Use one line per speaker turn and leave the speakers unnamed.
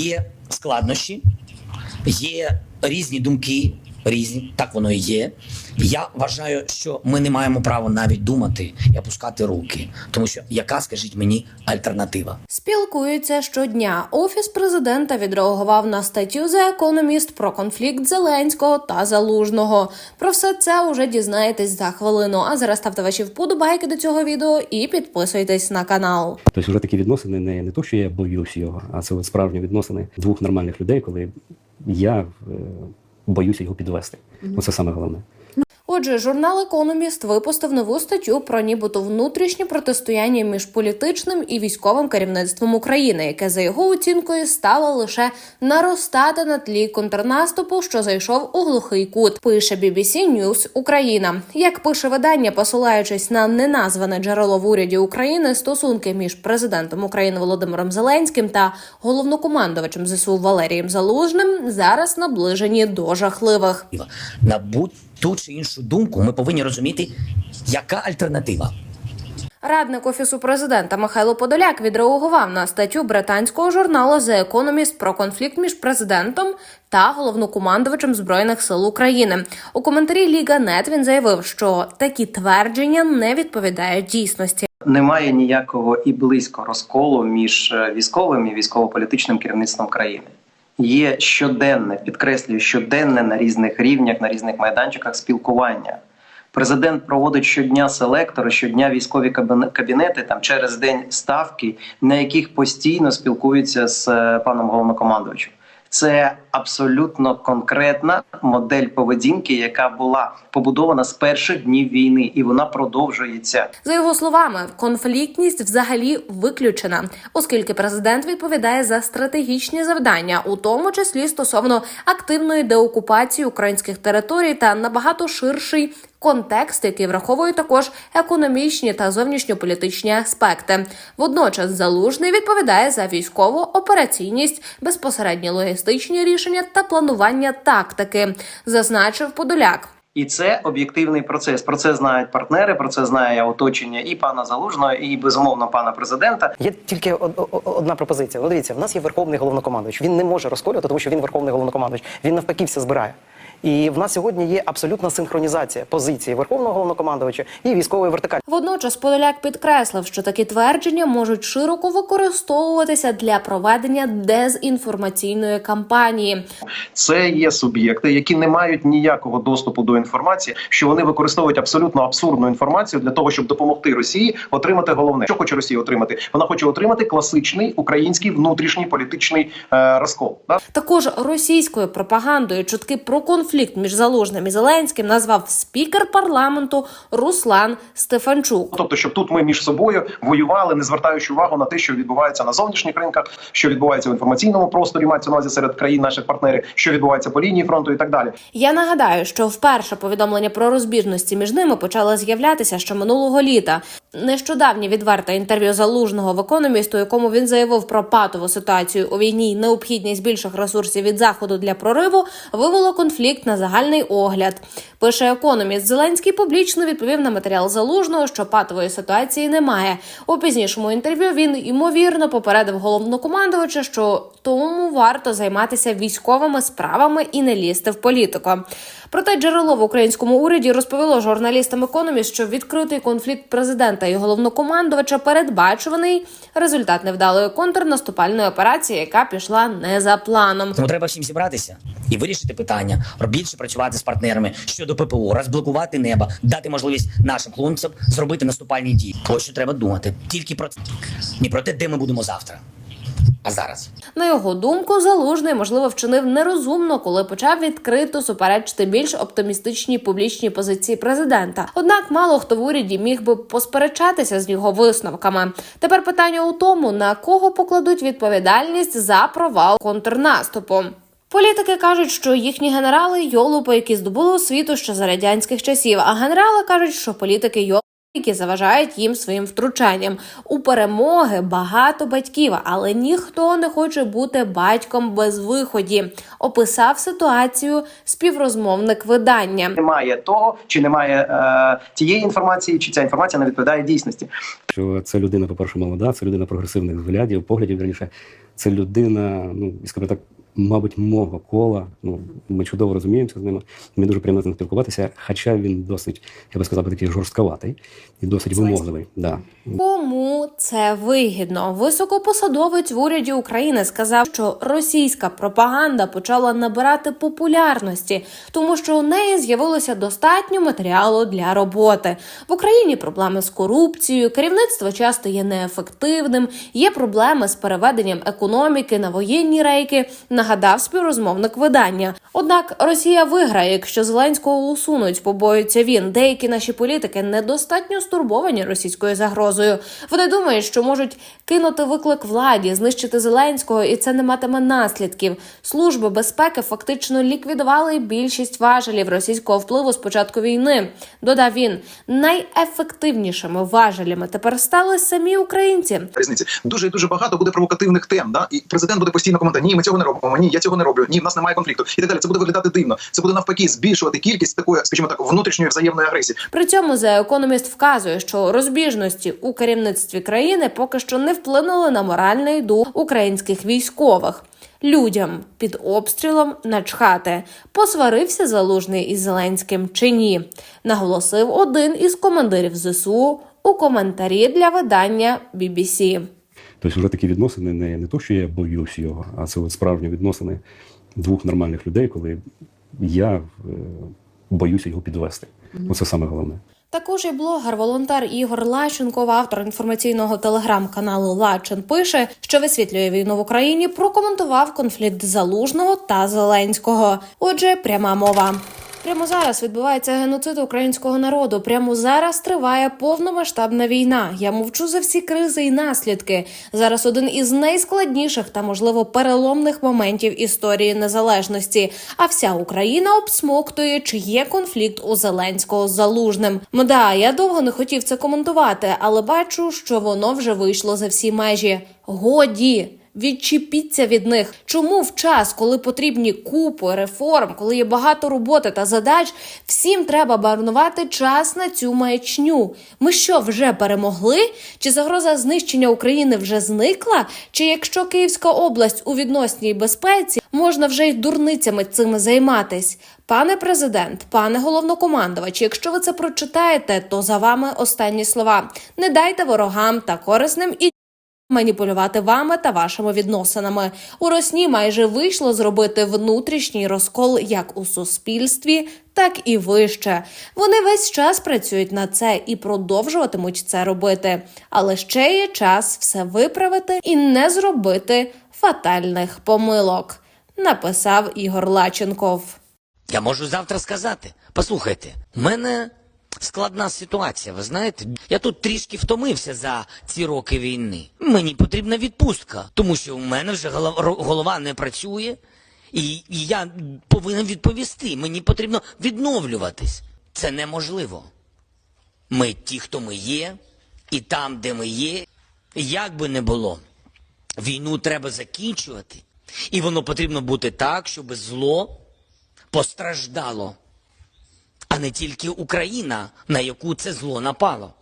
Є складнощі, є різні думки, різні, так воно і є. Я вважаю, що ми не маємо права навіть думати і опускати руки, тому що яка, скажіть мені, альтернатива?
Спілкуються щодня. Офіс президента відреагував на статтю The Economist про конфлікт Зеленського та Залужного. Про все це уже дізнаєтесь за хвилину. А зараз ставте ваші вподобайки до цього відео і підписуйтесь на канал.
Тобто вже такі відносини не, не то, що я боюсь його, а це от справжні відносини двох нормальних людей, коли я е, боюся його підвести. Оце саме головне.
Отже, журнал Економіст випустив нову статтю про нібито внутрішнє протистояння між політичним і військовим керівництвом України, яке за його оцінкою стало лише наростати на тлі контрнаступу, що зайшов у глухий кут. Пише BBC News Україна. Як пише видання, посилаючись на неназване джерело в уряді України, стосунки між президентом України Володимиром Зеленським та головнокомандувачем ЗСУ Валерієм Залужним зараз наближені до жахливих.
На будь-ту чи іншу думку ми повинні розуміти, яка альтернатива.
Радник офісу президента Михайло Подоляк відреагував на статтю британського журналу The Economist про конфлікт між президентом та головнокомандувачем збройних сил України. У коментарі Ліга Нет він заявив, що такі твердження не відповідають дійсності.
Немає ніякого і близько розколу між е, військовим і військово-політичним керівництвом країни. Є щоденне, підкреслюю, щоденне на різних рівнях, на різних майданчиках спілкування. Президент проводить щодня селектори, щодня військові кабінети там через день ставки, на яких постійно спілкуються з е, паном головнокомандувачем. Це абсолютно конкретна модель поведінки, яка була побудована з перших днів війни, і вона продовжується.
За його словами, конфліктність взагалі виключена, оскільки президент відповідає за стратегічні завдання, у тому числі стосовно активної деокупації українських територій та набагато ширший контекст, який враховує також економічні та зовнішньополітичні аспекти. Водночас залужний відповідає за військову операційність, безпосередні логістичні рішення та планування тактики, зазначив Подоляк.
І це об'єктивний процес. Про це знають партнери, про це знає оточення і пана Залужного, і безумовно пана президента.
Є тільки одна пропозиція. Ну, дивіться, в нас є верховний головнокомандуючий. Він не може розколювати, тому що він верховний головнокомандуючий. Він навпаки все збирає. І в нас сьогодні є абсолютна синхронізація позиції верховного головнокомандувача і військової вертикалі.
Водночас Подоляк підкреслив, що такі твердження можуть широко використовуватися для проведення дезінформаційної кампанії.
це є суб'єкти, які не мають ніякого доступу до інформації, що вони використовують абсолютно абсурдну інформацію для того, щоб допомогти Росії отримати головне. Що хоче Росія отримати? Вона хоче отримати класичний український внутрішній політичний е, розкол. Да?
Також російською пропагандою чутки про конфлікт між Залужним і Зеленським назвав спікер парламенту Руслан Стефанчук.
Тобто, щоб тут ми між собою воювали, не звертаючи увагу на те, що відбувається на зовнішніх ринках, що відбувається в інформаційному просторі, мається на увазі серед країн наших партнерів, що відбувається по лінії фронту і так далі.
Я нагадаю, що вперше повідомлення про розбіжності між ними почали з'являтися ще минулого літа. Нещодавнє відверте інтерв'ю залужного в економісту, якому він заявив про патову ситуацію у війні необхідність більших ресурсів від заходу для прориву, вивело конфлікт на загальний огляд. Пише економіст Зеленський публічно відповів на матеріал залужного, що патової ситуації немає. У пізнішому інтерв'ю він ймовірно попередив головнокомандувача, що тому варто займатися військовими справами і не лізти в політику. Проте джерело в українському уряді розповіло журналістам економіст, що відкритий конфлікт президента і головнокомандувача передбачуваний результат невдалої контрнаступальної операції, яка пішла не за планом.
Тому треба всім зібратися і вирішити питання, більше працювати з партнерами щодо ППО, розблокувати небо, дати можливість нашим хлопцям зробити наступальні дії. Ось що треба думати. Тільки про це. не про те, де ми будемо завтра, а зараз.
На його думку, залужний можливо вчинив нерозумно, коли почав відкрито суперечити більш оптимістичній публічній позиції президента. Однак мало хто в уряді міг би посперечатися з його висновками. Тепер питання у тому, на кого покладуть відповідальність за провал контрнаступу. Політики кажуть, що їхні генерали йолупи, які здобули освіту ще за радянських часів. А генерали кажуть, що політики йолупи які заважають їм своїм втручанням. У перемоги багато батьків, але ніхто не хоче бути батьком без виході. Описав ситуацію співрозмовник видання.
Немає того, чи немає е, тієї інформації, чи ця інформація не відповідає дійсності.
Що це людина, по-перше, молода, це людина прогресивних взглядів, поглядів верніше. Це людина, ну скажімо так, мабуть, мого кола. Ну ми чудово розуміємося з ними. Мені дуже приємно з ним спілкуватися. Хоча він досить, я би сказав, такий жорстковатий і досить вимогливий. Да.
Кому це вигідно? Високопосадовець в уряді України сказав, що російська пропаганда почала набирати популярності, тому що у неї з'явилося достатньо матеріалу для роботи. В Україні проблеми з корупцією, керівництво часто є неефективним, є проблеми з переведенням економіки на воєнні рейки. Нагадав співрозмовник видання. Однак Росія виграє, якщо Зеленського усунуть, побоюється він. Деякі наші політики недостатньо стурбовані російською загрозою. Вони думають, що можуть кинути виклик владі, знищити Зеленського, і це не матиме наслідків. Служби безпеки фактично ліквідували більшість важелів російського впливу з початку війни. Додав він, найефективнішими важелями тепер стали самі українці.
різниці. Дуже дуже багато буде провокативних тем. Да? І президент буде постійно коментувати, ні, ми цього не робимо, ні, я цього не роблю, ні, в нас немає конфлікту і так далі. Це буде виглядати дивно. Це буде навпаки збільшувати кількість такої, скажімо так, внутрішньої взаємної агресії.
При цьому The Economist вказує, що розбіжності у керівництві країни поки що не вплинули на моральний дух українських військових. Людям під обстрілом начхати посварився залужний із Зеленським чи ні, наголосив один із командирів ЗСУ у коментарі для видання BBC.
Тобто, вже такі відносини не, не то, що я боюсь його, а це от справжні відносини двох нормальних людей, коли я е, боюся його підвести. Оце саме головне.
Також і блогер, волонтер Ігор Лащенков, автор інформаційного телеграм-каналу Лачин, пише, що висвітлює війну в Україні, прокоментував конфлікт Залужного та Зеленського. Отже, пряма мова. Прямо зараз відбувається геноцид українського народу. Прямо зараз триває повномасштабна війна. Я мовчу за всі кризи і наслідки. Зараз один із найскладніших та, можливо, переломних моментів історії незалежності. А вся Україна обсмоктує, чи є конфлікт у Зеленського з залужним. Мда, я довго не хотів це коментувати, але бачу, що воно вже вийшло за всі межі. Годі. Відчепіться від них. Чому в час, коли потрібні купи реформ, коли є багато роботи та задач, всім треба марнувати час на цю маячню? Ми що вже перемогли? Чи загроза знищення України вже зникла? Чи якщо Київська область у відносній безпеці, можна вже й дурницями цими займатись? Пане президент, пане головнокомандувач, якщо ви це прочитаєте, то за вами останні слова. Не дайте ворогам та корисним і маніпулювати вами та вашими відносинами. У Росні майже вийшло зробити внутрішній розкол як у суспільстві, так і вище. Вони весь час працюють на це і продовжуватимуть це робити. Але ще є час все виправити і не зробити фатальних помилок. Написав Ігор Лаченков.
Я можу завтра сказати. Послухайте, мене складна ситуація. Ви знаєте, я тут трішки втомився за ці роки війни. Мені потрібна відпустка, тому що у мене вже голова, не працює, і, я повинен відповісти. Мені потрібно відновлюватись. Це неможливо. Ми ті, хто ми є, і там, де ми є, як би не було, війну треба закінчувати. І воно потрібно бути так, щоб зло постраждало, а не тільки Україна, на яку це зло напало.